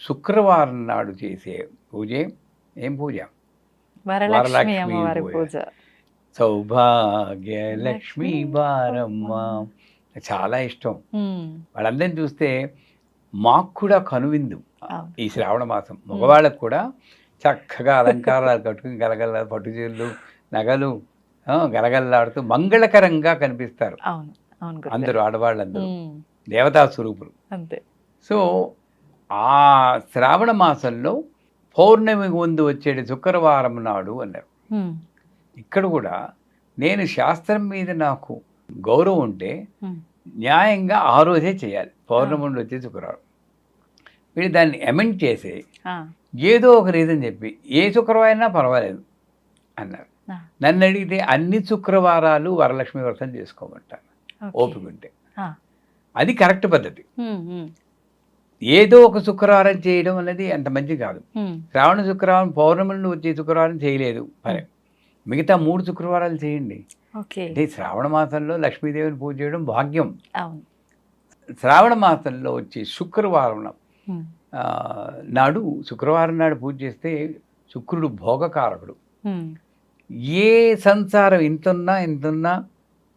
శుక్రవారం నాడు చేసే పూజ ఏం పూజ? వరలక్ష్మి సౌభాగ్య లక్ష్మీ బారమ్మ. చాలా ఇష్టం. వాళ్ళందరిని చూస్తే మాకు కూడా కనువిందు. ఈ శ్రావణ మాసం. మగవాళ్ళకు కూడా చక్కగా అలంకారాలు కట్టుకుని గలగల పట్టు చీరలు నగలు గలగలలాడుతూ మంగళకరంగా కనిపిస్తారు. అందరూ ఆడవాళ్ళందరూ. దేవతా స్వరూపులు. అంతే. సో ఆ శ్రావణ మాసంలో పౌర్ణమి ముందు వచ్చేది శుక్రవారం నాడు అన్నారు. ఇక్కడ కూడా నేను శాస్త్రం మీద నాకు గౌరవం ఉంటే న్యాయంగా ఆ రోజే చేయాలి. పౌర్ణమి నుండి వచ్చే శుక్రవారం. వీళ్ళు దాన్ని అమెండ్ చేసి ఏదో ఒక రీజన్ చెప్పి ఏ శుక్రవారం అయినా పర్వాలేదు అన్నారు. నన్ను అడిగితే అన్ని శుక్రవారాలు వరలక్ష్మి వ్రతం చేసుకోమంటాను. ఓపిక ఉంటే అది కరెక్ట్ పద్ధతి. ఏదో ఒక శుక్రవారం చేయడం అనేది అంత మంచిది కాదు. శ్రావణ శుక్రవారం పౌర్ణమి నుండి వచ్చే శుక్రవారం చేయలేదు. సరే. మిగతా మూడు శుక్రవారాలు చేయండి. అంటే శ్రావణ మాసంలో లక్ష్మీదేవిని పూజ చేయడం భాగ్యం. శ్రావణ మాసంలో వచ్చే శుక్రవారం నాడు శుక్రవారం నాడు పూజ చేస్తే శుక్రుడు భోగకారకుడు. ఏ సంసారం ఇంతున్నా ఇంతున్నా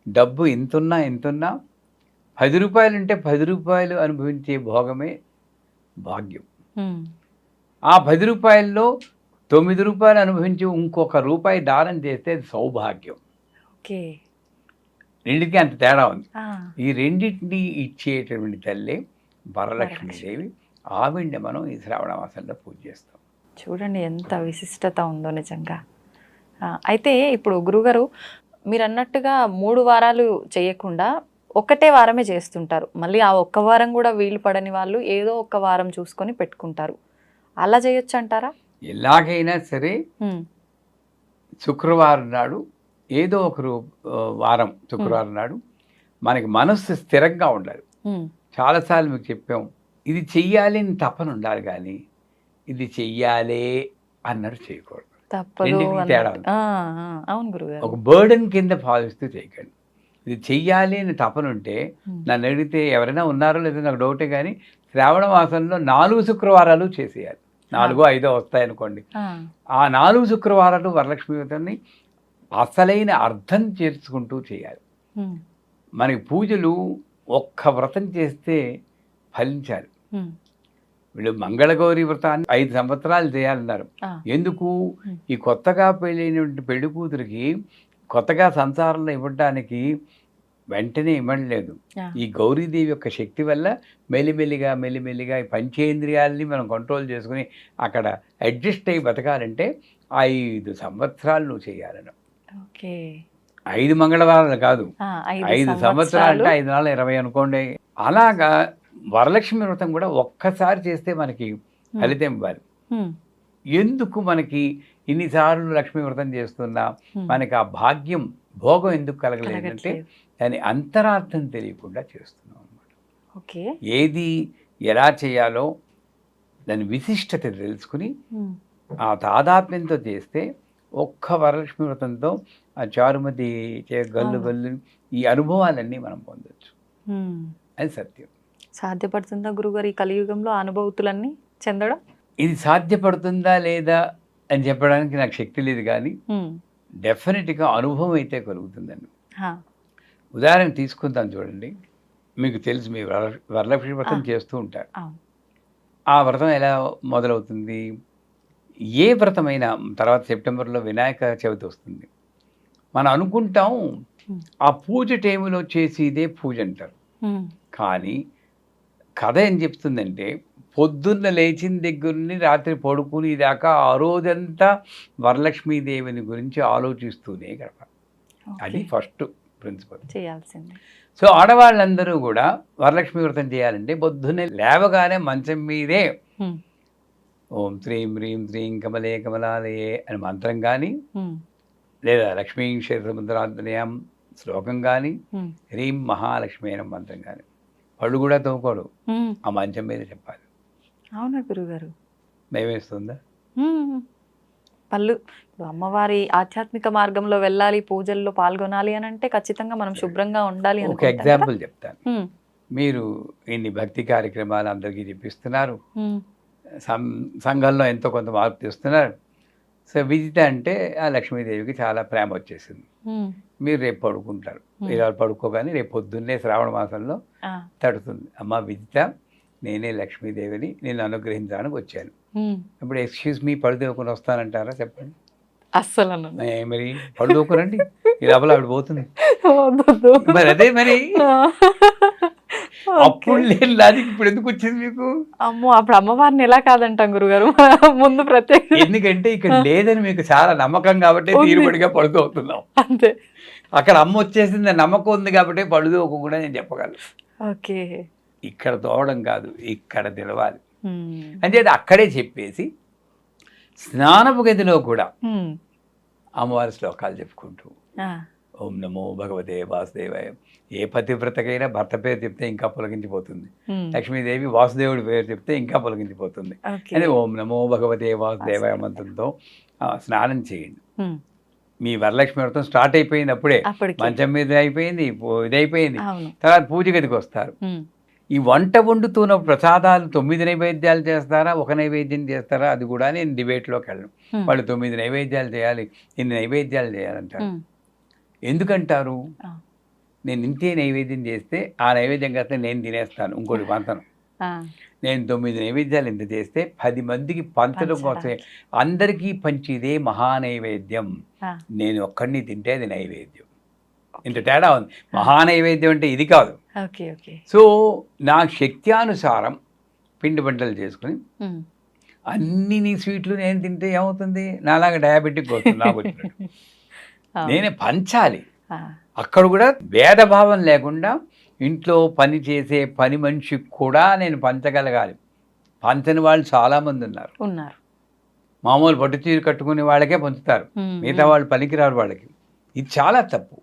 డబ్బు ఇంతున్నా ఇంతున్నా పది రూపాయలు ఉంటే పది రూపాయలు అనుభవించే భోగమే భాగ్యం. ఆ పది రూపాయల్లో తొమ్మిది రూపాయలు అనుభవించి ఇంకొక రూపాయి దానం చేస్తే అది సౌభాగ్యం. ఓకే. రెండింటికి అంత తేడా ఉంది. ఈ రెండింటిని ఇచ్చేటటువంటి తల్లి వరలక్ష్మీదేవి ఆవిడ్ని మనం ఈ శ్రావణ మాసంలో పూజ చేస్తాం. చూడండి ఎంత విశిష్టత ఉందో నిజంగా. అయితే ఇప్పుడు గురుగారు మీరు అన్నట్టుగా మూడు వారాలు చేయకుండా ఒకటే వారమే చేస్తుంటారు. మళ్ళీ ఆ ఒక్క వారం కూడా వీలు పడని వాళ్ళు ఏదో ఒక్క వారం చూసుకొని పెట్టుకుంటారు. అలా చేయొచ్చు అంటారా? ఎలాగైనా సరే శుక్రవారం నాడు ఏదో ఒక వారం శుక్రవారం నాడు మనకి మనస్సు స్థిరంగా ఉండాలి. చాలాసార్లు మీకు చెప్పాం ఇది చెయ్యాలి అని తపన ఉండాలి కానీ ఇది చెయ్యాలే అన్నట్టు చేయకూడదు. తప్పదు. తేడా అవును గురుగారు. ఒక బర్డన్ కింద భావిస్తూ చేయకండి. ఇది చెయ్యాలి అని తపన ఉంటే ఉమ్, నన్ను అడిగితే ఎవరైనా ఉన్నారో లేదో నాకు డౌటే కానీ శ్రావణ మాసంలో నాలుగు శుక్రవారాలు చేసేయాలి. నాలుగో ఐదో వస్తాయనుకోండి. ఆ, ఆ నాలుగు శుక్రవారాలు వరలక్ష్మి వ్రతాన్ని అసలైన అర్థం చేర్చుకుంటూ చేయాలి. మనకి పూజలు ఒక్క వ్రతం చేస్తే ఫలించాలి. వీళ్ళు మంగళగౌరి వ్రతాన్ని ఐదు సంవత్సరాలు చేయాలన్నారు. ఎందుకు. ఈ కొత్తగా పెళ్ళైనటువంటి పెళ్ళి కూతురికి కొత్తగా సంసారంలో ఇవ్వడానికి వెంటనే ఇవ్వలేదు ఈ గౌరీదేవి యొక్క శక్తి వల్ల మెల్లిమెల్లిగా మెల్లిమెల్లిగా ఈ పంచేంద్రియాలని మనం కంట్రోల్ చేసుకుని అక్కడ అడ్జస్ట్ అయ్యి బతకాలంటే ఐదు సంవత్సరాలు నువ్వు చేయాలను ఓకే. ఐదు మంగళవారాలు కాదు. ఐదు సంవత్సరాలు. అంటే ఐదు నాలుగు ఇరవై అనుకోండి. అలాగా వరలక్ష్మి వ్రతం కూడా ఒక్కసారి చేస్తే మనకి ఫలితం ఇవ్వాలి. ఎందుకు మనకి ఇన్నిసార్లు లక్ష్మీ వ్రతం చేస్తున్నా మనకి ఆ భాగ్యం భోగం ఎందుకు కలగలేదంటే. దాని అంతరార్థం తెలియకుండా చేస్తున్నాం అన్నమాట. ఓకే. ఏది ఎలా చేయాలో దాని విశిష్టత తెలుసుకుని ఆ తాదాత్మ్యంతో చేస్తే ఒక్క వరలక్ష్మి వ్రతంతో ఆ చారుమతి గల్లు. గల్లు ఈ అనుభవాలన్నీ మనం పొందొచ్చు. అది సత్యం. సాధ్యపడుతుందా గురుగారు ఈ కలియుగంలో ఆ అనుభూతులన్నీ చెందడం? ఇది సాధ్యపడుతుందా లేదా అని చెప్పడానికి నాకు శక్తి లేదు కానీ డెఫినెట్గా అనుభవం అయితే కలుగుతుందండి. ఉదాహరణ తీసుకుందాం చూడండి. మీకు తెలుసు మీ వర- వరలక్ష్మి వ్రతం. చేస్తూ ఉంటారు ఆ. వ్రతం ఎలా మొదలవుతుంది? ఏ వ్రతమైనా తర్వాత సెప్టెంబర్లో వినాయక చవితి వస్తుంది. మనం అనుకుంటాం. ఆ పూజ టైంలో చేసి ఇదే పూజ అంటారు. కానీ కథ ఏం చెప్తుందంటే పొద్దున్న లేచిన దగ్గర రాత్రి పడుకుని దాకా ఆ రోజంతా వరలక్ష్మీదేవిని గురించి ఆలోచిస్తూనే గడపాలి ఓకే. అది ఫస్ట్ ప్రిన్సిపల్. చేయాల్సింది. సో ఆడవాళ్ళందరూ కూడా వరలక్ష్మి వ్రతం చేయాలంటే పొద్దున్నే లేవగానే మంచం మీదే ఓం శ్రీం హ్రీం శ్రీం కమలే కమలాలయే అని మంత్రం కానీ లేదా లక్ష్మీ క్షేత్రముద్రాంతనయం శ్లోకం కానీ హ్రీం మహాలక్ష్మి అనే మంత్రం కానీ పళ్ళు కూడా ఉమ్. ఆ మంచం మీద చెప్పాలి. అవునా గురుగారు? భయమేస్తుందా ఉమ్, పళ్ళు. ఇప్పుడు అమ్మవారి ఆధ్యాత్మిక మార్గంలో వెళ్ళాలి పూజల్లో పాల్గొనాలి అని అంటే ఖచ్చితంగా మనం శుభ్రంగా ఉండాలి ఒక? ఎగ్జాంపుల్ చెప్తాను. మీరు ఇన్ని భక్తి కార్యక్రమాలు అందరికీ చెప్పిస్తున్నారు సంఘంలో ఎంతో కొంత మార్పు తెస్తున్నారు. సో విజిత అంటే ఆ లక్ష్మీదేవికి చాలా ప్రేమ వచ్చేసింది. మీరు రేపు పడుకుంటారు. ఇలా పడుకోగానే రేపు పొద్దున్నే శ్రావణ మాసంలో తడుతుంది. అమ్మ విజిత నేనే లక్ష్మీదేవిని నేను అనుగ్రహించడానికి వచ్చాను. ఇప్పుడు ఎక్స్క్యూజ్ మీ పడుదోకుని వస్తానంటారా చెప్పండి. అస్సలు మరి పడుదోకురండి ఈ లోపల ఆవిడ పోతుంది. మరి అదే మరి. అప్పుడు లేని లాజిక్ ఇప్పుడు ఎందుకు వచ్చింది మీకు? అమ్మో అప్పుడు అమ్మవారిని ఎలా కాదంటాం గురుగారు? ముందు ప్రత్యేక ఎందుకంటే ఇక్కడ లేదని మీకు చాలా నమ్మకం కాబట్టి. తీరుబడిగా పడుకోతున్నాం అంతే. అక్కడ అమ్మ వచ్చేసింది నమ్మకం ఉంది కాబట్టి కూడా నేను చెప్పగలను. ఓకే. ఇక్కడ తోవడం కాదు ఇక్కడ తెలవాలి. అంటే అక్కడే చెప్పేసి స్నానపు గదిలో కూడా అమ్మవారి శ్లోకాలు చెప్పుకుంటూ ఓం నమో భగవతే వాసుదేవాయ. ఏ పతివ్రతకైనా భర్త పేరు చెప్తే ఇంకా పొలగించిపోతుంది లక్ష్మీదేవి వాసుదేవుడి పేరు చెప్తే ఇంకా పొలగించిపోతుంది అని ఓం నమో భగవతే వాసుదేవాయ మంత్రంతో స్నానం చేయండి. మీ వరలక్ష్మి వ్రతం స్టార్ట్ అయిపోయింది అప్పుడే మంచం మీద అయిపోయింది పూ- ఇది అయిపోయింది అవును. తర్వాత పూజ గదికి వస్తారు. ఈ వంట వండుతున్న ప్రసాదాలు తొమ్మిది నైవేద్యాలు చేస్తారా? ఒక నైవేద్యం చేస్తారా? అది కూడా నేను డిబేట్లోకి వెళ్ళను. వాళ్ళు తొమ్మిది నైవేద్యాలు చేయాలి ఇన్ని నైవేద్యాలు చేయాలంటారు? ఎందుకంటారు? నేను ఇంతే నైవేద్యం చేస్తే ఆ నైవేద్యం కాస్తే నేను తినేస్తాను ఇంకోటి పంతను. నేను తొమ్మిది నైవేద్యాలు ఇంత చేస్తే పది మందికి పంచడం కోసమే. అందరికీ పంచిదే మహానైవేద్యం. నేను ఒక్కడిని తింటే అది నైవేద్యం. ఇంత తేడా ఉంది. మహానైవేద్యం అంటే ఇది కాదు. సో నా శక్త్యానుసారం పిండి వంటలు చేసుకుని అన్ని నీ స్వీట్లు నేను తింటే ఏమవుతుంది? నాలాగా డయాబెటిక్ వస్తుంది నాకు వచ్చినట్టు. నేనే పంచాలి. అక్కడ కూడా భేదభావం లేకుండా ఇంట్లో పని చేసే పని మనిషికి కూడా నేను పంచగలగాలి. పంచని వాళ్ళు చాలామంది ఉన్నారు. ఉన్నారు. మామూలు పట్టు చీర కట్టుకునే వాళ్ళకే పంచుతారు. మిగతా వాళ్ళు పనికిరారు వాళ్ళకి. ఇది చాలా తప్పు.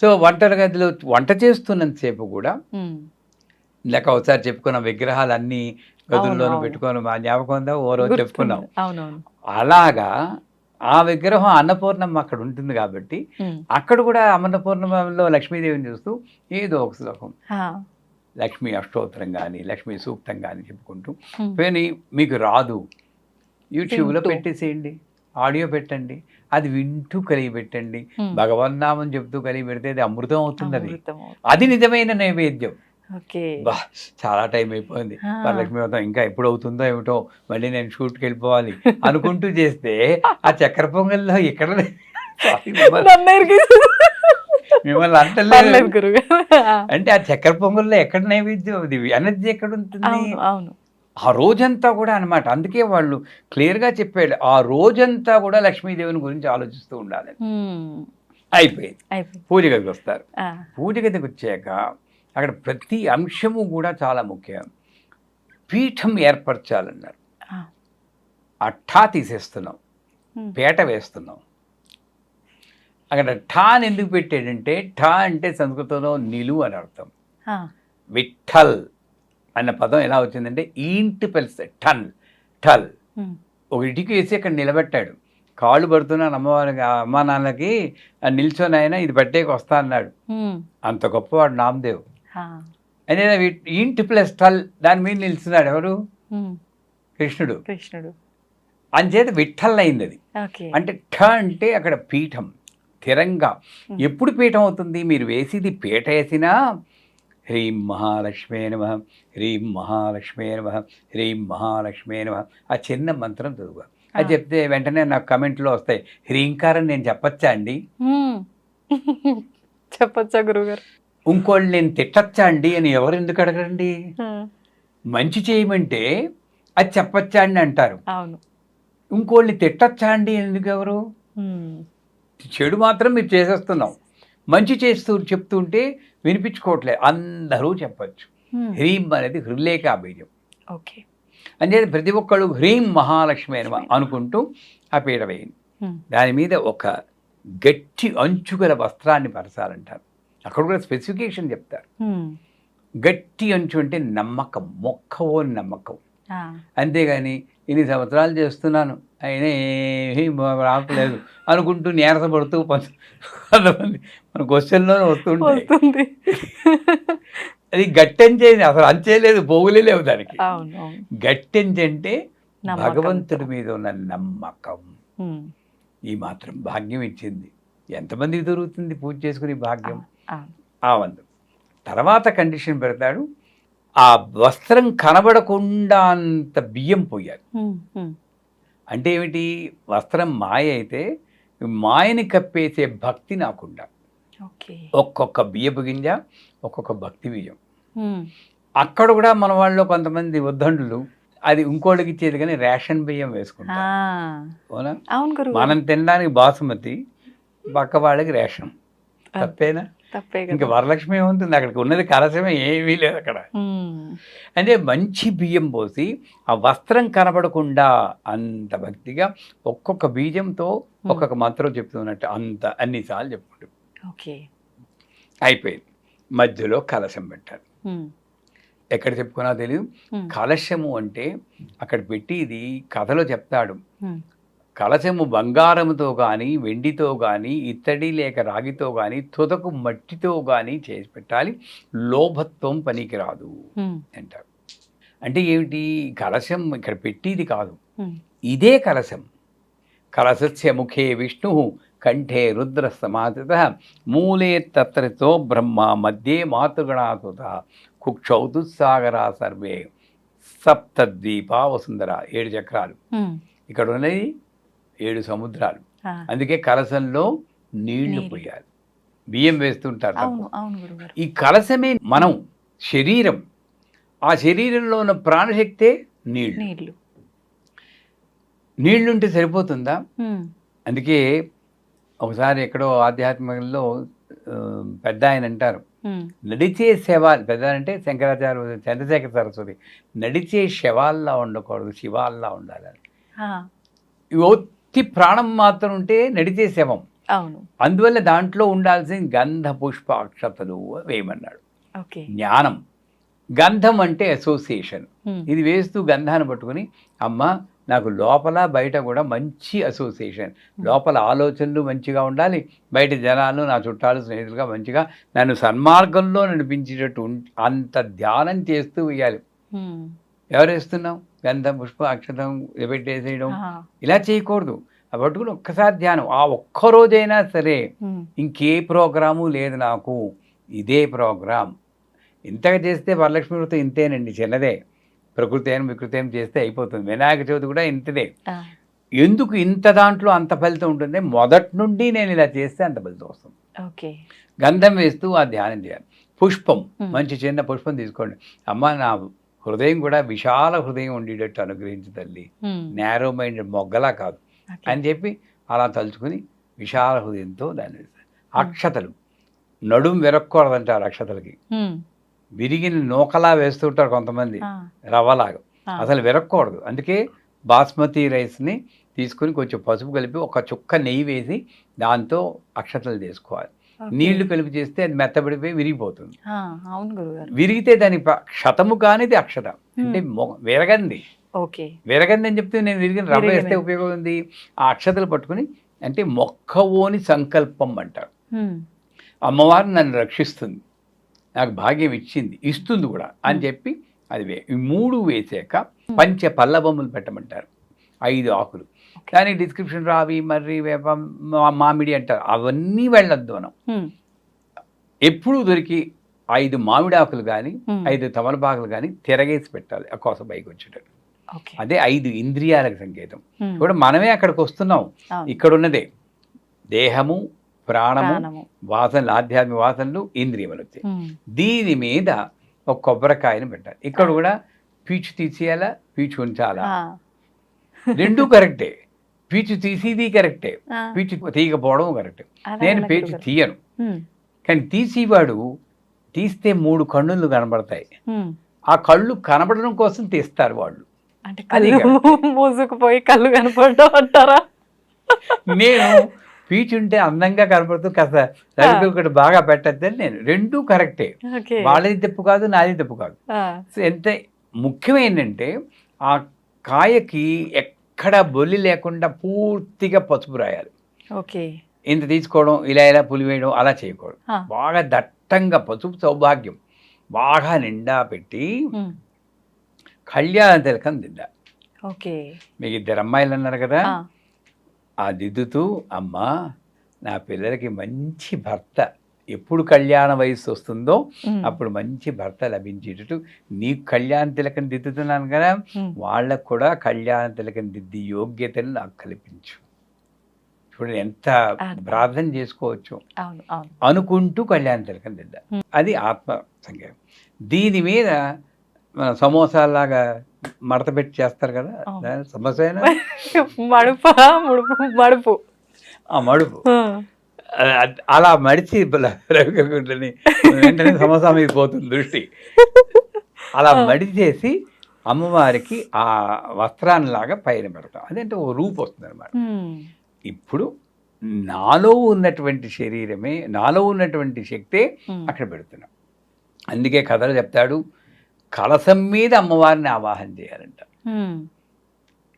సో వంట గదిలో వంట చేస్తున్నంతసేపు కూడా లేక ఒకసారి చెప్పుకున్న విగ్రహాలు అన్ని గదుల్లోనూ. పెట్టుకొని మా జ్ఞాపకం ఉందా? ఓ రోజు. చెప్పుకున్నాం. అలాగా ఆ విగ్రహం అన్నపూర్ణమ్మ అక్కడ ఉంటుంది కాబట్టి అక్కడ కూడా అన్నపూర్ణమ్మలో లక్ష్మీదేవిని చూస్తూ ఏదో ఒక శ్లోకం. లక్ష్మీ అష్టోత్తరం కానీ లక్ష్మీ సూక్తం కానీ చెప్పుకుంటూ కానీ మీకు రాదు. యూట్యూబ్లో. పెట్టేసేయండి. ఆడియో పెట్టండి. అది వింటూ కలిగి పెట్టండి. ఉమ్. భగవన్నామం చెప్తూ కలిగి పెడితే అది అమృతం అవుతుంది అది. అది నిజమైన నైవేద్యం. బా చాలా టైం అయిపోయింది. వరలక్ష్మి వ్రతం ఇంకా ఎప్పుడు అవుతుందో ఏమిటో మళ్ళీ నేను షూట్కి వెళ్ళిపోవాలి అనుకుంటూ చేస్తే ఆ చక్కెర పొంగల్లో ఎక్కడ Sorry, మిమ్మల్ని- అంటలేదు. ఆ, అంటే ఆ చక్కెర పొంగల్లో ఎక్కడ నైవేద్యం? అది ఎనర్జీ ఎక్కడ ఉంటుంది? అవును ఆ రోజంతా కూడా అన్నమాట. అందుకే వాళ్ళు క్లియర్గా చెప్పాడు. ఆ రోజంతా కూడా లక్ష్మీదేవిని గురించి ఆలోచిస్తూ ఉండాలి అయిపోయింది. పూజ గదికి వస్తారు. పూజ గదికి వచ్చాక అక్కడ ప్రతి అంశము కూడా చాలా ముఖ్యం. పీఠం ఏర్పరచాలన్నారు. అట్టా తీసేస్తున్నాం. పీట వేస్తున్నాం. అక్కడ ఠా అని ఎందుకు పెట్టాడంటే ఠా అంటే సంస్కృతంలో నిలువు అని అర్థం. విఠల్ అన్న పదం ఎలా వచ్చిందంటే ఈంటి పెలిస్తే టన్ టల్ ఉమ్, ఒక ఇటుక వేసి అక్కడ నిలబెట్టాడు. కాళ్ళు పడుతున్నాను అమ్మవారికి అమ్మా నాన్నకి నిల్చొని ఆయన ఇది పట్టేకి వస్తా అన్నాడు. అంత గొప్పవాడు నామదేవ్. అదే ఇంటి ప్లస్ టల్ దాని మీద నిలుస్తున్నాడు ఎవరు? కృష్ణుడు. కృష్ణుడు. అంచేత విఠల్ అయింది అది అంటే ఠ అంటే అక్కడ పీఠం స్థిరంగా ఎప్పుడు పీఠం అవుతుంది? మీరు వేసేది పీట వేసినా హ్రీం మహాలక్ష్మే నమ హ్రీం మహాలక్ష్మే నమ హ్రీం మహాలక్ష్మే నమ. ఆ చిన్న మంత్రం చదువు అది చెప్తే వెంటనే నాకు కమెంట్లో వస్తాయి. హ్రీంకారం నేను చెప్పచ్చా అండి. చెప్పొచ్చా గురుగారు ఇంకోళ్ళు నేను తిట్టచ్చా అండి అని ఎవరు ఎందుకు అడగరండి? మంచి చేయమంటే అది చెప్పచ్చా అండి అంటారు. ఇంకోళ్ళని తిట్టచ్చా అండి ఎందుకు ఎవరు? చెడు మాత్రం మీరు చేసేస్తున్నాం. మంచి చేస్తూ చెప్తుంటే వినిపించుకోవట్లేదు అందరూ చెప్పచ్చు. హ్రీం అనేది హృలేఖ బీజం ఓకే. అంటే ప్రతి ఒక్కళ్ళు హ్రీం మహాలక్ష్మి అని అనుకుంటూ ఆ పీడ వేయండి. దాని మీద ఒక గట్టి అంచుగల వస్త్రాన్ని పరచాలంటారు. అక్కడ కూడా స్పెసిఫికేషన్ చెప్తారు. గట్టి అంచు అంటే నమ్మకం మొక్కవోని నమ్మకం. అంతేగాని ఇన్ని సంవత్సరాలు చేస్తున్నాను అయినా ఏమీ రావట్లేదు అనుకుంటూ నీరసపడుతూ కొంత- కొంతమంది మన క్వశ్చన్లోనే వస్తుంటాయి. వస్తుంది. అది గట్టెంచేది అసలు అంచేయలేదు పోగులే లేవు దానికి. అవును అవును గట్టెంచి అంటే నమ్మకంతో. భగవంతుడి మీద ఉన్న నమ్మకం. ఈ మాత్రం భాగ్యం ఇచ్చింది. ఎంతమందికి దొరుకుతుంది పూజ చేసుకునే భాగ్యం? ఆ. వంద తర్వాత కండిషన్ పెడతాడు. ఆ వస్త్రం కనబడకుండా అంత బియ్యం పోయాలి. అంటే ఏమిటి? వస్త్రం మాయ అయితే మాయని కప్పేసే భక్తి నాకుండా. ఒక్కొక్క బియ్యపు గింజ ఒక్కొక్క భక్తి బియ్యం. అక్కడ కూడా మన వాళ్ళు కొంతమంది ఉద్దండులు అది ఇంకోళ్ళకి ఇచ్చేది కానీ రేషన్ బియ్యం ఆ, వేసుకుంటారు అవునా మనం తినడానికి బాసుమతి పక్క వాళ్ళకి రేషన్. తప్పేనా? తప్పే ఇంకా వరలక్ష్మి ఏముంటుంది? అక్కడికి ఉన్నది కలసమే ఏమీ లేదు అక్కడ. అంటే మంచి బియ్యం పోసి ఆ వస్త్రం కనబడకుండా అంత భక్తిగా ఒక్కొక్క బీజంతో ఒక్కొక్క మంత్రం చెప్తున్నట్టు అంత అన్నిసార్లు చెప్పుకుంటాం. ఓకే. అయిపోయింది. మధ్యలో కలశం పెట్టారు ఎక్కడ చెప్పుకున్నా తెలియదు కలశము అంటే అక్కడ పెట్టి ఇది కథలో చెప్తాడు. కలశము బంగారముతో కానీ వెండితో కానీ ఇత్తడి లేక రాగితో కానీ తుదకు మట్టితో కానీ చేసి పెట్టాలి. లోభత్వం పనికిరాదు అంటారు. అంటే ఏమిటి? కలశం ఇక్కడ పెట్టిది కాదు. ఇదే కలశం. కలశస్య ముఖే విష్ణు కంఠే రుద్ర సమాధిత మూలే తత్రతో బ్రహ్మ మధ్యే మాతృగణాసుత కుక్షౌతుసాగరా సర్వే సప్తద్వీప వసుంధర ఏడు చక్రాలు. ఇక్కడ ఉన్నది ఏడు సముద్రాలు. అందుకే కలశంలో నీళ్ళు నీళ్ళు. పోయాలి. బియ్యం వేస్తుంటారు ఈ కలశమే మనం శరీరం. ఆ శరీరంలో ఉన్న ప్రాణశక్తే నీళ్ళు. నీళ్ళు నీళ్ళుంటే సరిపోతుందా? అందుకే ఒకసారి ఎక్కడో ఆధ్యాత్మికంలో పెద్ద ఆయన అంటారు. నడిచే శవాలు పెద్ద అంటే శంకరాచార్య చంద్రశేఖర సరస్వతి. నడిచే శవాల్లా ఉండకూడదు శివాల్లా ఉండాలని. ఒత్తి ప్రాణం మాత్రం ఉంటే నడిచే శవం. అవును. అందువల్ల దాంట్లో ఉండాల్సిన గంధ పుష్ప అక్షతలు వేయమన్నాడు. ఓకే. జ్ఞానం. గంధం అంటే అసోసియేషన్ ఇది వేస్తూ గంధాన్ని పట్టుకుని అమ్మ నాకు లోపల బయట కూడా మంచి అసోసియేషన్ లోపల ఆలోచనలు మంచిగా ఉండాలి. బయట జనాలు నా చుట్టాలు స్నేహితులుగా మంచిగా నన్ను సన్మార్గంలో నడిపించేటట్టు అంత ధ్యానం చేస్తూ వేయాలి ఎవరు వేస్తున్నాం గంధం పుష్ప అక్షతం పెట్టేసేయడం ఆ, ఇలా చేయకూడదు. పట్టుకుని ఒక్కసారి ధ్యానం. ఆ ఒక్క రోజైనా సరే ఇంకే ప్రోగ్రాము లేదు నాకు. ఇదే ప్రోగ్రాం. ఇంతగా చేస్తే వరలక్ష్మి వ్రతం ఇంతేనండి చిన్నదే. ప్రకృతి అయిన వికృతి అయిన చేస్తే అయిపోతుంది. వినాయక చవితి కూడా ఇంతదే. ఎందుకు ఇంత దాంట్లో అంత ఫలితం ఉంటుంది? మొదటి నుండి నేను ఇలా చేస్తే అంత ఫలితం వస్తుంది. ఓకే. గంధం వేస్తూ ఆ ధ్యానం చేయాలి. పుష్పం. మంచి చిన్న పుష్పం తీసుకోండి. అమ్మ నా హృదయం కూడా విశాల హృదయం ఉండేటట్టు అనుగ్రహించు తల్లి. నేరో మైండ్ మొగ్గలా కాదు. అని చెప్పి అలా తలుచుకుని విశాల హృదయంతో దాన్ని వేస్తారు. అక్షతలు. నడుం విరక్కూడదంటారు అక్షతలకి. విరిగిన నూకలా వేస్తుంటారు కొంతమంది. రవ్వలాగా. అసలు విరక్కూడదు. అందుకే బాస్మతి రైస్ని తీసుకుని కొంచెం పసుపు కలిపి ఒక చుక్క నెయ్యి వేసి దాంతో అక్షతలు చేసుకోవాలి. నీళ్ళు కలిపి చేస్తే అది మెత్తబడిపోయి విరిగిపోతుంది. ఆ, అవును గురుగారు. విరిగితే దాని క్షతము కానిది అక్షత. అంటే విరగంది. ఓకే. విరగంది అని చెప్తే నేను విరిగిన రవ్వ. వేస్తే ఉపయోగం ఉంది? ఆ అక్షతలు పట్టుకుని అంటే మొక్కవోని సంకల్పం అంటారు. ఉమ్, అమ్మవారు నన్ను రక్షిస్తుంది. నాకు భాగ్యం ఇచ్చింది ఇస్తుంది కూడా అని చెప్పి అది మూడు వేసాక పంచ పల్లబొమ్మలు పెట్టమంటారు. ఐదు ఆకులు. దానికి డిస్క్రిప్షన్ రావి మర్రి వేప మామిడి అంటారు అవన్నీ వెళ్ళొద్దు మనం. ఎప్పుడు దొరికి ఐదు మామిడి ఆకులు కానీ ఐదు తమలపాకులు కానీ తిరగేసి పెట్టాలి ఆ కోస పైకి వచ్చేటట్టు. అదే ఐదు ఇంద్రియాలకు సంకేతం. ఇప్పుడు మనమే అక్కడికి వస్తున్నాం. ఇక్కడ ఉన్నదే దేహము ప్రాణము వాసనలు ఆధ్యాత్మిక వాసనలు ఇంద్రియములు వచ్చాయి. దీని మీద ఒక కొబ్బరికాయను పెట్టాలి. ఇక్కడ కూడా పీచు తీసేయాలా? పీచు ఉంచాలా? రెండూ కరెక్టే. పీచు తీసేది కరెక్టే. పీచు తీయకపోవడం కరెక్టే. నేను పీచు? తీయను. కానీ తీసేవాడు తీస్తే మూడు కన్నులు కనబడతాయి. ఆ కళ్ళు కనబడడం కోసం తీస్తారు వాళ్ళు. అంటే మూసుకుపోయి కళ్ళు కనపడడం అంటారా? నేను పీచు ఉంటే అందంగా కనపడుతూ కాస్త రవికి ఒకటి బాగా పెట్టద్దని నేను. రెండూ కరెక్టే. వాళ్ళది తప్పు కాదు నాది తప్పు కాదు. ఎంత ముఖ్యం ఏంటంటే ఆ కాయకి ఎక్కడ బొల్లి లేకుండా పూర్తిగా పసుపు రాయాలి. ఓకే. ఇంత తీసుకోవడం ఇలా ఇలా పులివేయడం అలా చేయకూడదు. బాగా దట్టంగా పసుపు సౌభాగ్యం. బాగా నిండా పెట్టి. కళ్యాణ తిలకం దిద్దా ఓకే. మీకు ఇద్దరు అమ్మాయిలు అన్నారు కదా? ఆ. దిద్దుతూ అమ్మా నా పిల్లలకి మంచి భర్త. ఎప్పుడు కళ్యాణ వయస్సు వస్తుందో. అప్పుడు మంచి భర్త లభించేటట్టు నీకు కళ్యాణ తిలకం దిద్దుతున్నాను కదా. వాళ్ళకు కూడా కళ్యాణ తిలకం దిద్ది యోగ్యతను నాకు కల్పించు. చూడండి ఎంత. ప్రార్థన చేసుకోవచ్చు. అనుకుంటూ కళ్యాణ తిలకం దిద్ద. అది ఆత్మ సంఖ్య దీని మీద మన సమోసాలాగా మడత పెట్టి చేస్తారు కదా సమోసా మడుపు ముడుపు మడుపు. ఆ మడుపు. అలా మడిచి రవికుంటని వెంటనే సమోసా మీద పోతుంది దృష్టి. అలా మడిచేసి అమ్మవారికి ఆ వస్త్రాన్ని లాగా పైన పెడతాం. అదేంటే ఓ రూపు వస్తుంది అనమాట. ఇప్పుడు నాలో ఉన్నటువంటి శరీరమే నాలో ఉన్నటువంటి శక్తే. అక్కడ పెడుతున్నాం. అందుకే కథలు చెప్తాడు కలసం మీద అమ్మవారిని ఆవాహన చేయాలంట.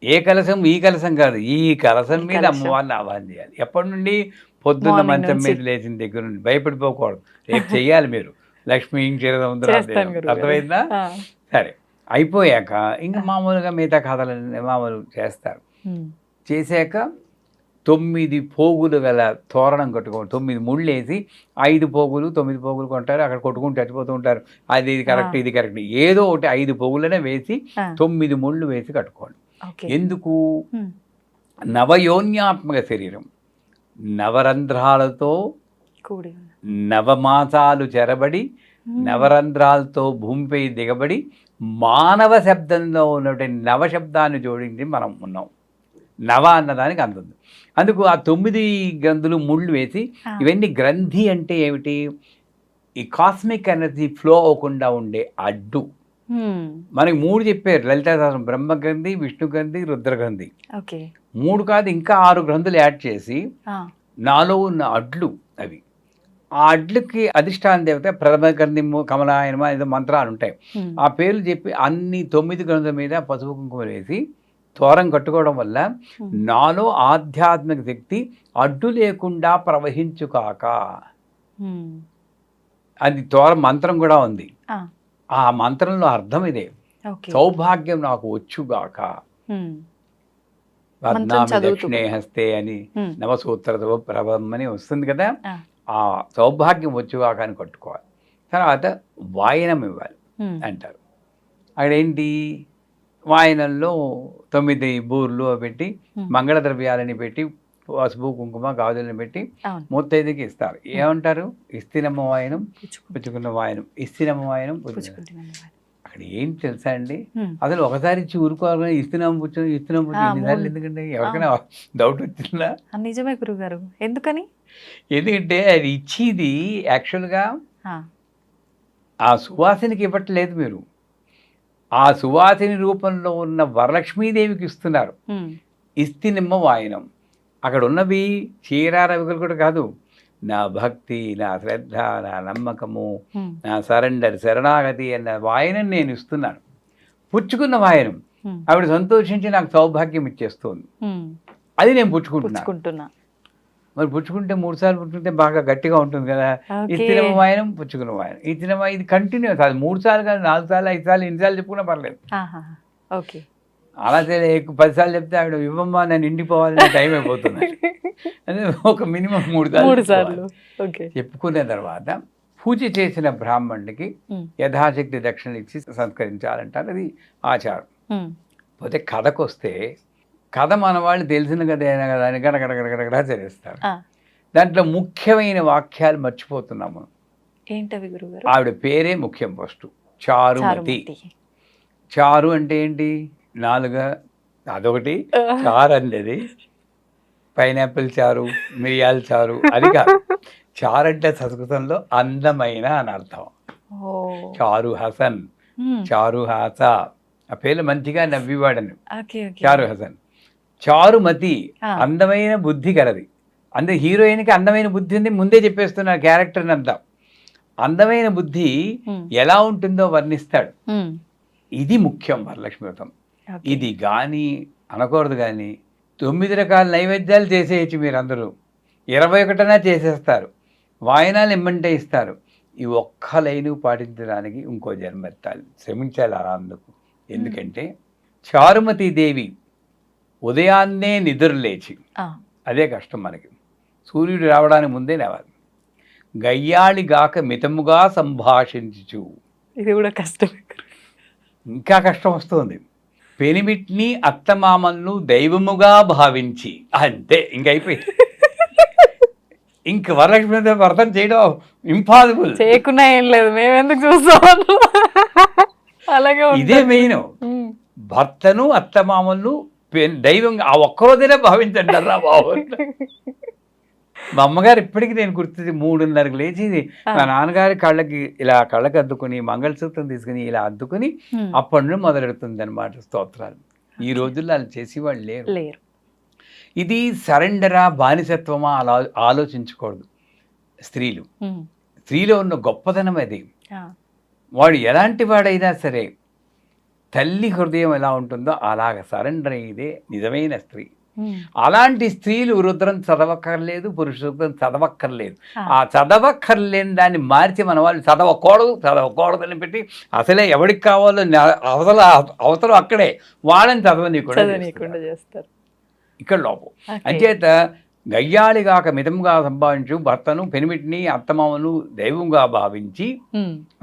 ఏ కలసం ఈ కలసం కాదు. ఈ కలసం మీద. అమ్మవారిని ఆవాహన చేయాలి. ఎప్పటి నుండి? పొద్దున్న మంచం. మీద లేచిన దగ్గర నుండి భయపడిపోకూడదు. రేపు చెయ్యాలి మీరు. లక్ష్మి చేస్తాను గురుగారు. అర్థమైందా. సరే. అయిపోయాక ఇంకా మామూలుగా మిగతా కథలు మామూలు చేస్తారు. చేశాక తొమ్మిది పోగులు గల తోరణం కట్టుకోండి తొమ్మిది ముళ్ళు వేసి ఐదు పోగులు తొమ్మిది పోగులు కొంటారు. అక్కడ కొట్టుకుంటూ చచ్చిపోతూ ఉంటారు. అది ఇది కరెక్ట్. ఇది కరెక్ట్. ఏదో ఒకటి ఐదు పోగులనే వేసి. తొమ్మిది ముళ్ళు వేసి కట్టుకోండి ఎందుకు. నవయోన్యాత్మక శరీరం. నవరంధ్రాలతో. నవమాసాలు చెరబడి. నవరంధ్రాలతో భూమిపై దిగబడి మానవ శబ్దంలో ఉన్నటువంటి నవ శబ్దాన్ని జోడించి మనం ఉన్నాం నవ అన్నదానికి అందుంది అందుకు ఆ తొమ్మిది గ్రంథులు ముళ్ళు వేసి. ఇవన్నీ గ్రంథి అంటే ఏమిటి ఈ కాస్మిక్ ఎనర్జీ ఫ్లో అవ్వకుండా ఉండే అడ్డు. మనకి మూడు చెప్పారు. లలితా సహస్రం బ్రహ్మగ్రంథి విష్ణు గ్రంథి రుద్రగ్రంథి. ఓకే. మూడు కాదు ఇంకా ఆరు గ్రంథులు యాడ్ చేసి. నాలో ఉన్న అడ్లు అవి. ఆ అడ్లకి అధిష్టాన దేవత ప్రథమ గ్రంథిము కమలాయనమ ఏదో మంత్రాలు ఉంటాయి. ఆ పేర్లు చెప్పి అన్ని తొమ్మిది గ్రంథుల మీద పసుపు కుంకుమ వేసి తోరం కట్టుకోవడం వల్ల. నాలో ఆధ్యాత్మిక శక్తి అడ్డు లేకుండా ప్రవహించుకాక. అది తోర మంత్రం కూడా ఉంది. ఆ. మంత్రంలో అర్థం ఇదే సౌభాగ్యం నాకు వచ్చుగాక ఉమ్. పద్నామి చదువుతూ. దక్షిణే హస్తే అని ఉమ్. నవసూత్రతో ప్రభం అని వస్తుంది కదా ఆ. సౌభాగ్యం వచ్చుగాక అని కట్టుకోవాలి తర్వాత వాయనం ఇవ్వాలి. అంటారు అక్కడ ఏంటి వాయనంలో తొమ్మిది బూర్లు పెట్టి. మంగళ ద్రవ్యాలని పెట్టి పసుపు కుంకుమ గాజులను పెట్టి ముత్తైదుకి ఇస్తారు. ఏమంటారు? ఇస్తినమ్మ వాయనం పుచ్చుకు పుచ్చుకున్న వాయనం. ఇస్తినమ్మ వాయనం అక్కడ ఏం తెలుసా అండి. అసలు ఒకసారి ఇచ్చి ఊరుకోవాలని ఇస్తున్నాం పుచ్చు ఇస్తున్నాం పుచ్చు. ఎందుకంటే ఎవరికైనా డౌట్ వచ్చిందా? నిజమే గురుగారు. ఎందుకని? ఎందుకంటే అది ఇచ్చేది యాక్చువల్గా ఆ. ఆ సువాసినికి ఇవ్వట్లేదు మీరు. ఆ సువాసిని రూపంలో ఉన్న వరలక్ష్మీదేవికి ఇస్తున్నారు. ఇస్తినిమ్మ వాయనం. అక్కడ ఉన్నవి చీరారవికలు కూడా కాదు. నా భక్తి నా శ్రద్ధ నా నమ్మకము. నా సరెండర్ శరణాగతి అన్న వాయనం నేను ఇస్తున్నాను. పుచ్చుకున్న వాయనం. ఆవిడ సంతోషించి నాకు సౌభాగ్యం ఇచ్చేస్తుంది. అది నేను పుచ్చుకుంటున్నాను పుచ్చుకుంటున్నా. మరి పుచ్చుకుంటే మూడు సార్లు పుచ్చుకుంటే బాగా గట్టిగా ఉంటుంది కదా. ఇచ్చిన వాయనం పుచ్చుకున్న వాయనం. ఇచ్చిన ఇది కంటిన్యూస్. అది మూడు సార్లు కాదు నాలుగు సార్లు ఐదు సార్లు ఎన్నిసార్లు చెప్పుకున్నా పర్లేదు. ఓకే. అలా సరే ఎక్కువ పది సార్లు చెప్తే ఆవిడ ఇవ్వమ్మా నేను ఇండిపోవాలని టైం అయిపోతుంది. అదే ఒక మినిమం మూడు సార్లు మూడు. సార్లు. ఓకే. చెప్పుకున్న తర్వాత పూజ చేసిన బ్రాహ్మణుడికి. యథాశక్తి దక్షిణలు ఇచ్చి సంస్కరించాలంటారు. అది ఆచారం. పోతే కథకు వస్తే కథ మన వాళ్ళు తెలిసిన కథ అయినా కదా అని గడగడగడగడగడా చదివేస్తారు ఆ. దాంట్లో ముఖ్యమైన వాక్యాలు మర్చిపోతున్నాము ఏంటవి గురుగారు? ఆవిడ పేరే ముఖ్యం ఫస్ట్. చారుమతి. చారు అంటే ఏంటి? నాలుగా అదొకటి. చారు అనేది పైనాపిల్ చారు మిరియాల చారు అది కాదు. చారు అంటే సంస్కృతంలో అందమైన అని అర్థం. చారు హసన్. చారు హాస. ఆ పేర్లు మంచిగా నవ్వివాడని. చారు హసన్. చారుమతి. అందమైన బుద్ధి కలది. అంటే హీరోయిన్కి అందమైన బుద్ధి ఉంది ముందే చెప్పేస్తున్నారు క్యారెక్టర్ అంతా. అందమైన బుద్ధి. ఎలా ఉంటుందో వర్ణిస్తాడు. ఇది ముఖ్యం వరలక్ష్మి వ్రతం. ఇది కానీ అనకూడదు కానీ తొమ్మిది రకాల నైవేద్యాలు చేసేయచ్చు మీరు అందరూ ఇరవై ఒకటనా చేసేస్తారు. వాయనాలు ఇమ్మంటే ఇస్తారు. ఈ ఒక్క లైను పాటించడానికి ఇంకో జన్మ ఎత్తాలి. శ్రమించాలి అలా అందుకు. ఎందుకంటే చారుమతి దేవి ఉదయాన్నే నిద్రలేచి అదే కష్టం మనకి. సూర్యుడు రావడానికి ముందే లేవాలి. గయ్యాళి గాక మితముగా సంభాషించు ఇది కూడా కష్టమే. ఇంకా కష్టం వస్తుంది. పెనిమిట్ని అత్తమామలను దైవముగా భావించి. అంతే ఇంక అయిపోయి ఇంక వరలక్ష్మి వ్రతం చేయడం ఇంపాసిబుల్ చేయకున్నా ఏం లేదు మేము ఎందుకు చూస్తాం? అలాగే ఇదే. మెయిన్. భర్తను అత్తమామలను పె- దైవంగా ఆ ఒక్కరోజైనా భావించండి రా బాబు. మా అమ్మగారు ఇప్పటికీ నేను గుర్తుంది మూడున్నరకు లేచి మా నాన్నగారి కళ్ళకి ఇలా కళ్ళకి అద్దుకుని మంగళసూత్రం తీసుకుని ఇలా అద్దుకుని అప్పటి నుండి మొదలెడుతుంది అనమాట స్తోత్రాలు. ఈ రోజుల్లో అలా చేసేవాళ్ళు లేరు. లేరు. ఇది సరెండరా బానిసత్వమా అలా ఆలోచించకూడదు స్త్రీలు. స్త్రీలో ఉన్న గొప్పతనం అది. వాడు ఎలాంటి వాడైనా సరే తల్లి హృదయం ఎలా ఉంటుందో అలాగ సరెండర్ అయ్యేదే నిజమైన స్త్రీ. అలాంటి స్త్రీలు రుద్రం చదవక్కర్లేదు పురుషోత్తం చదవక్కర్లేదు. ఆ. చదవక్కర్లేని దాన్ని మార్చి మన వాళ్ళు చదవకూడదు చదవకూడదు అని పెట్టి అసలే ఎవరికి కావాలో అవతల అవతల అక్కడే. వాళ్ళని చదవనీయకుండా. చేస్తారు. ఇక్కడ లోపం. అంచేత గయ్యాళిగాక మితంగా సంభావించు భర్తను పెనిమిటిని అత్తమామను దైవంగా భావించి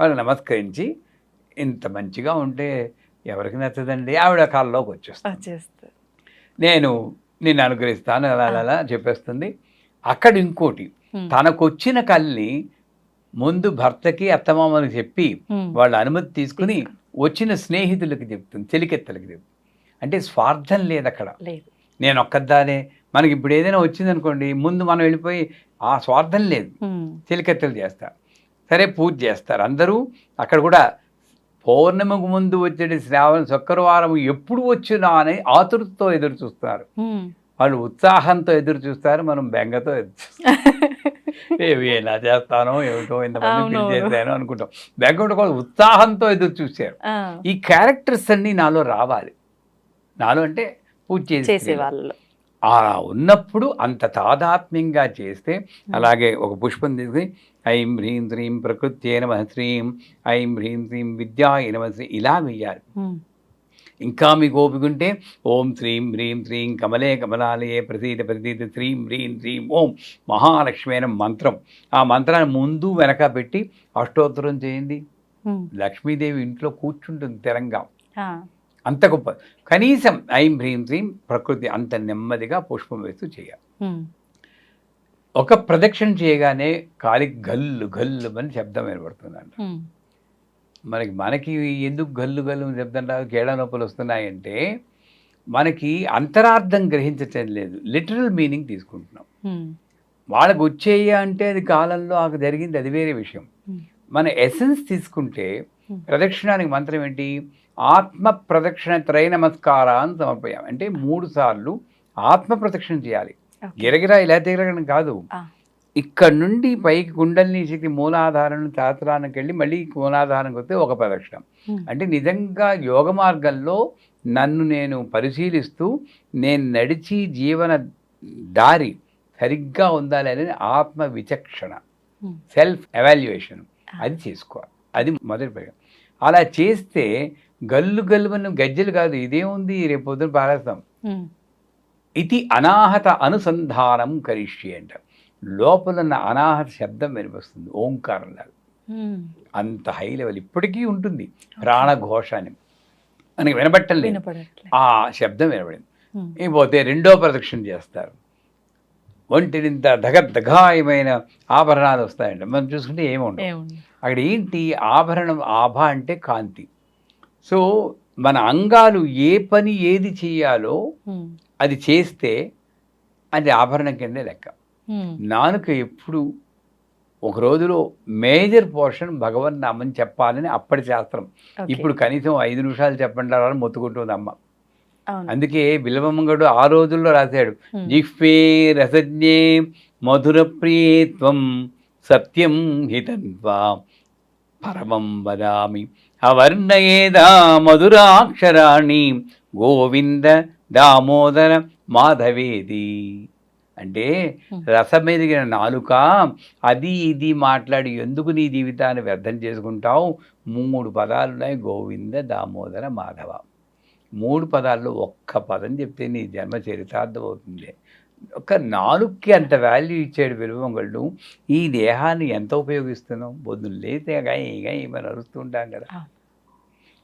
వాళ్ళు నమస్కరించి ఇంత మంచిగా ఉంటే ఎవరికి నచ్చదండి? ఆవిడ వచ్చేస్తుంది. వచ్చేస్తారు నేను నిన్ను అనుగ్రహిస్తాను అలా అలా చెప్పేస్తుంది. అక్కడ ఇంకోటి ఉమ్, తనకు వచ్చిన కల్ని ముందు భర్తకి అత్తమామలకు చెప్పి వాళ్ళ అనుమతి తీసుకుని వచ్చిన స్నేహితులకి చెప్తుంది చెలికెత్తలకి చెప్తుంది. అంటే స్వార్థం లేదు. అక్కడ నేను ఒక్కదానే మనకి ఇప్పుడు ఏదైనా వచ్చిందనుకోండి ముందు మనం వెళ్ళిపోయి ఆ స్వార్థం లేదు. చిలికెత్తలు చేస్తారు సరే పూజ చేస్తారు అందరూ. అక్కడ కూడా పౌర్ణమికి ముందు వచ్చే శ్రావణ శుక్రవారం ఎప్పుడు వచ్చినా అని ఆతురతతో ఎదురు చూస్తారు. వాళ్ళు ఉత్సాహంతో ఎదురు చూస్తారు మనం బెంగతో ఎదురు చూస్తాం. ఏవి ఎలా చేస్తానో ఏమిటో ఇంతమంది. చేశాను అనుకుంటాం. బెంగ కూడా ఉత్సాహంతో ఎదురు చూశారు. ఈ క్యారెక్టర్స్ అన్నీ నాలో రావాలి. నాలో అంటే పూజ చేసే వాళ్ళు ఆ ఉన్నప్పుడు అంత తాదాత్మ్యంగా చేస్తే అలాగే ఒక పుష్పం తీసుకుని ఐం హ్రీం శ్రీం ప్రకృత్యే నమ శ్రీం ఐం హ్రీం శ్రీం విద్యాయ నమ శ్రీ ఇలా వెయ్యాలి. ఇంకా మీకు ఓపిక ఉంటే ఓం శ్రీం హ్రీం శ్రీం కమలే కమలాలయే ప్రసీద ప్రసీద శ్రీం హ్రీం శ్రీం ఓం మహాలక్ష్మి అనే మంత్రం. ఆ మంత్రాన్ని ముందు వెనక పెట్టి అష్టోత్తరం చేయండి. లక్ష్మీదేవి ఇంట్లో కూర్చుంటుంది తెరంగా. ఆ, అంత గొప్ప. కనీసం ఐం హ్రీం శ్రీం ప్రకృతి అంత నెమ్మదిగా పుష్పం వేస్తూ చేయాలి. ఒక ప్రదక్షిణ చేయగానే కాలి గల్లు గల్లు అని శబ్దం ఏర్పడుతుందంట. మనకి మనకి ఎందుకు గల్లు గల్లు అని శబ్దం రాదు? కేడ నొప్పులు వస్తున్నాయంటే మనకి అంతరార్థం గ్రహించటం లేదు. లిటరల్ మీనింగ్ తీసుకుంటున్నాం. వాళ్ళకి వచ్చేయ అంటే అది కాలంలో ఆకు జరిగింది అది వేరే విషయం. మన ఎసెన్స్ తీసుకుంటే. ప్రదక్షిణానికి మంత్రం ఏంటి? ఆత్మ ప్రదక్షిణ త్రయ నమస్కారాన్ని సమర్పయాం అంటే మూడు సార్లు ఆత్మ ప్రదక్షిణ చేయాలి. గిరగిరా ఇలా తిరగడం కాదు. ఇక్కడ నుండి పైకి కుండలిని శక్తి మూలాధారం తాత్రానికి వెళ్ళి మళ్ళీ మూలాధారానికి వస్తే ఒక ప్రదక్షిణం. అంటే నిజంగా యోగ మార్గంలో నన్ను నేను పరిశీలిస్తూ నేను నడిచి జీవన దారి సరిగ్గా ఉండాలి అనేది ఆత్మ విచక్షణ. సెల్ఫ్ ఎవాల్యుయేషన్ అది చేసుకోవాలి. అది మొదటి ప్రయోగం అలా చేస్తే గల్లు గల్లుమని గజ్జలు కాదు ఇదేముంది రేపు పొద్దున పారేస్తాం. ఇది అనాహత అనుసంధానం కరిష్యే అంట. లోపల ఉన్న అనాహత శబ్దం వినిపిస్తుంది ఓంకారంలాగా అంత హై లెవెల్ ఇప్పటికీ ఉంటుంది ప్రాణఘోష అని మనకి వినబట్టం లేదు ఆ శబ్దం వినబడింది ఇకపోతే రెండో ప్రదక్షిణ చేస్తారు. ఒంటినింత దగద్దగాయమైన ఆభరణాలు వస్తాయంట. మనం చూసుకుంటే ఏముండవు. అక్కడ ఏంటి? ఆభరణం ఆభ అంటే కాంతి. సో మన అంగాలు ఏ పని ఏది చేయాలో అది చేస్తే అది ఆభరణం కిందే లెక్క. నానుక ఎప్పుడు ఒక రోజులో మేజర్ పోర్షన్ భగవన్ నామని చెప్పాలని అప్పటి శాస్త్రం. ఇప్పుడు కనీసం ఐదు నిమిషాలు చెప్పండి అని మొత్తుకుంటుంది అమ్మ. అందుకే బిలవమ్మగడు ఆ రోజుల్లో రాశాడు. జిహ్వే రసజ్ఞే మధుర ప్రియత్వం సత్యం హితన్వా పరమం వదామి. అవర్ణయేదా మధురాక్షరాణి గోవింద దామోదర మాధవేది. అంటే. రసమెదిగిన నాలుక అది ఇది మాట్లాడి ఎందుకు నీ జీవితాన్ని వ్యర్థం చేసుకుంటావు? మూడు పదాలు ఉన్నాయి గోవింద దామోదర మాధవ. మూడు పదాల్లో ఒక్క పదం చెప్తే నీ జన్మ చరితార్థం అవుతుంది ఒక నాలుగుకి అంత వాల్యూ ఇచ్చాడు విలువంగళ్ళు ఈ దేహాన్ని ఎంత ఉపయోగిస్తున్నాం పొద్దున్న లేతే ఇక మనం అరుస్తుంటాం కదా.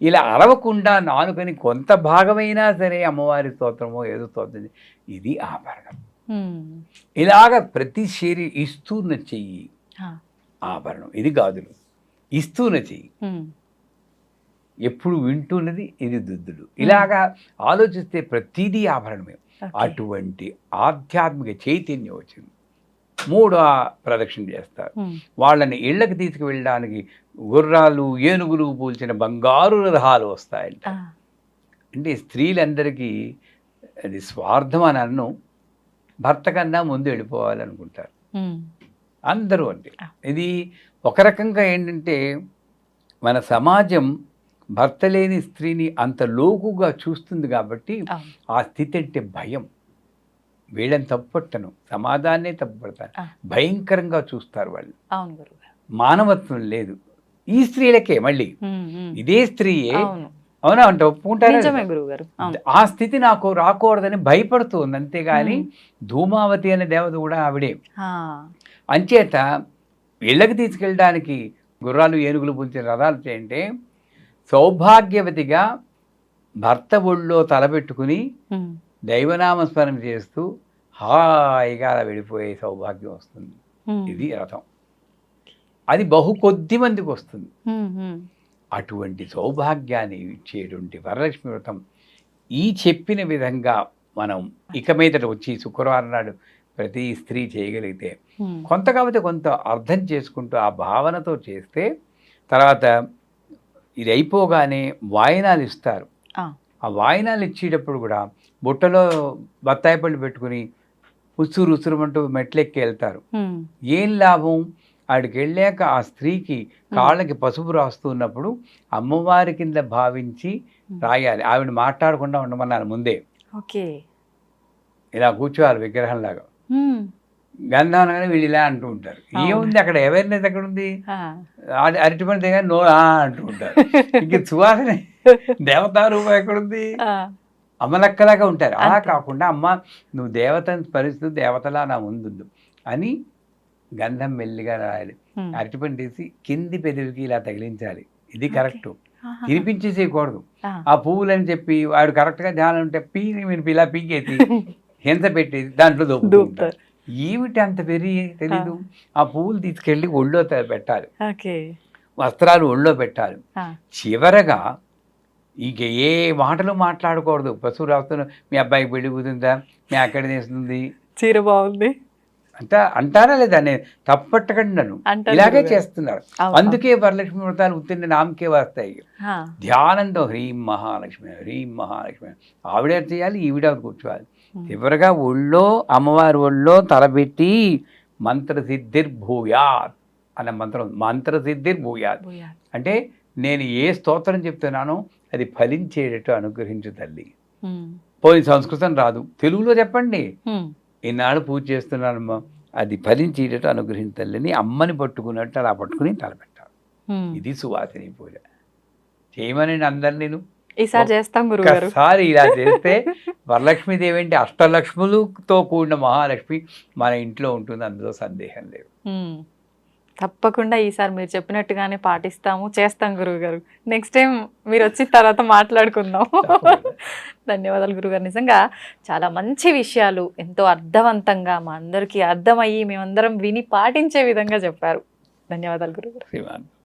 ఇలా అరవకుండా నాలుకని కొంత భాగమైనా సరే అమ్మవారి స్తోత్రమో ఏదో స్తోత్రం ఇది ఆభరణం. ఇలాగ ప్రతి శరీర ఇస్తూన చెయ్యి. ఆభరణం ఇది గాజులు ఇస్తూన చెయ్యి. ఎప్పుడు వింటున్నది ఇది దుద్దులు ఇలాగా ఆలోచిస్తే ప్రతిదీ ఆభరణమే. అటువంటి ఆధ్యాత్మిక చైతన్యం వచ్చింది మూడో ప్రదక్షిణ చేస్తారు. వాళ్ళని ఇళ్ళకి తీసుకువెళ్ళడానికి గుర్రాలు ఏనుగులు పూల్చిన బంగారు రథాలు వస్తాయంట. అంటే స్త్రీలందరికీ అది స్వార్థం అని అన్ను భర్త కన్నా ముందు వెళ్ళిపోవాలనుకుంటారు. అందరూ అంతే ఆ. ఇది ఒక రకంగా ఏంటంటే మన సమాజం భర్త లేని స్త్రీని అంత లోకుగా చూస్తుంది కాబట్టి. ఆ స్థితి అంటే భయం వీళ్ళని తప్పుపట్టను సమాజాన్నే తప్పుపడతాను. భయంకరంగా చూస్తారు వాళ్ళు. మానవత్వం లేదు. ఈ స్త్రీలకే మళ్ళీ. ఇదే స్త్రీయే. అవును. అంటే ఒప్పుకుంటారా? ఆ స్థితి నాకు రాకూడదని భయపడుతుంది అంతేగాని. ధూమావతి అనే దేవత కూడా ఆవిడే. అంచేత ఇళ్ళకి తీసుకెళ్ళడానికి గుర్రాలు ఏనుగులు పుంచిన రథాలు చేయంటే సౌభాగ్యవతిగా భర్త ఒళ్ళో తలపెట్టుకుని ఉమ్. దైవనామస్మరణ చేస్తూ హాయిగా అలా వెళ్ళిపోయే సౌభాగ్యం వస్తుంది. ఇది రథం అది బహు కొద్ది మందికి వస్తుంది. అటువంటి సౌభాగ్యాన్ని ఇచ్చేటువంటి వరలక్ష్మి వ్రతం ఈ చెప్పిన విధంగా మనం ఇక మీదట వచ్చి శుక్రవారం నాడు ప్రతి స్త్రీ చేయగలిగితే. కొంత కాకపోతే కొంత అర్థం చేసుకుంటూ ఆ భావనతో చేస్తే తర్వాత ఇది అయిపోగానే వాయినాలు ఇస్తారు. ఆ వాయినాలు ఇచ్చేటప్పుడు కూడా బుట్టలో బత్తాయి పళ్ళు పెట్టుకుని ఉసురు ఉసురుమంటూ మెట్లెక్కి వెళ్తారు. ఏం లాభం? ఆడికి వెళ్ళాక ఆ స్త్రీకి కాళ్ళకి పసుపు రాస్తున్నప్పుడు అమ్మవారి కింద భావించి రాయాలి. ఆవిడ మాట్లాడకుండా ఉండమన్నారు ముందే. ఓకే. ఇలా కూర్చోవాలి విగ్రహంలాగా. ఉమ్. గంధం అనగానే వీళ్ళు ఇలా అంటూ ఉంటారు. ఏముంది అక్కడ? అవేర్నెస్ ఎక్కడ ఉంది అరటిపండు దగ్గర నో అంటూ ఉంటారు. ఇంక సువాసన దేవతా రూపం ఎక్కడుంది. అమ్మలక్కలాగా ఉంటారు అలా. కాకుండా అమ్మ నువ్వు దేవతని పరిస్థితి దేవతలా నా ముందుండు అని గంధం మెల్లిగా రాయాలి. అరటిపండు తీసి కింది పెదవికి ఇలా తగిలించాలి ఇది. కరెక్ట్. తినిపించేసేయకూడదు ఆ. పువ్వులని చెప్పి వాడు కరెక్ట్గా ధ్యానం ఉంటే పీని వినిపి ఇలా పీకేసి హింస పెట్టేసి దాంట్లో దూపుతారు. ఏమిటి అంత పెరి తెలీదు ఆ పువ్వులు తీసుకెళ్ళి ఒళ్ళో పెట్టాలి వస్త్రాలు ఒళ్ళో పెట్టాలి. చివరగా ఇక ఏ మాటలు మాట్లాడకూడదు. పశువు రాస్తున్నా మీ అబ్బాయికి పెళ్ళి కుదిరిందా? మీ అక్కడ చేస్తుంది చీర బాగుంది. అంట అంటారా లేదా? నేను తప్పట్టకండి నన్ను ఇలాగే. చేస్తున్నారు. అందుకే వరలక్ష్మి వ్రతాలు ఉత్తిన్న నామకే వస్తాయి. ధ్యానంతో హ్రీం మహాలక్ష్మి హ్రీం మహాలక్ష్మి. ఆవిడ చేయాలి? ఈవిడ కూర్చోవాలి. చివరగా ఒళ్ళో అమ్మవారి ఒళ్ళో తలపెట్టి మంత్రసిద్ధిర్భూయాత్ అన్న మంత్రం మంత్రసిద్ధిర్భూయాత్. అంటే నేను ఏ స్తోత్రం చెప్తున్నానో అది ఫలించేటట్టు అనుగ్రహించు తల్లి. ఉమ్. పోయి సంస్కృతం రాదు. తెలుగులో చెప్పండి. ఈనాడు పూజ చేస్తున్నానమ్మా అది ఫలించేటట్టు అనుగ్రహించు తల్లిని అమ్మని పట్టుకున్నట్టు అలా పట్టుకుని తలపెట్టాలి. ఇది సువాసిని పూజ. చేయమని అందరు నేను. ఈసారి చేస్తాం గురుగారు ఒక్కసారి ఇలా చేస్తే వరలక్ష్మీదేవి అంటే అష్టలక్ష్ములతో కూడిన మహాలక్ష్మి మన ఇంట్లో ఉంటుంది. అందులో సందేహం లేదు. తప్పకుండా ఈసారి మీరు చెప్పినట్టుగానే పాటిస్తాము. చేస్తాం గురువు గారు నెక్స్ట్ టైం మీరు వచ్చిన తర్వాత మాట్లాడుకుందాం. ధన్యవాదాలు గురుగారు నిజంగా చాలా మంచి విషయాలు ఎంతో అర్థవంతంగా మా అందరికీ అర్థమయ్యి మేమందరం విని పాటించే విధంగా చెప్పారు. ధన్యవాదాలు గురుగారు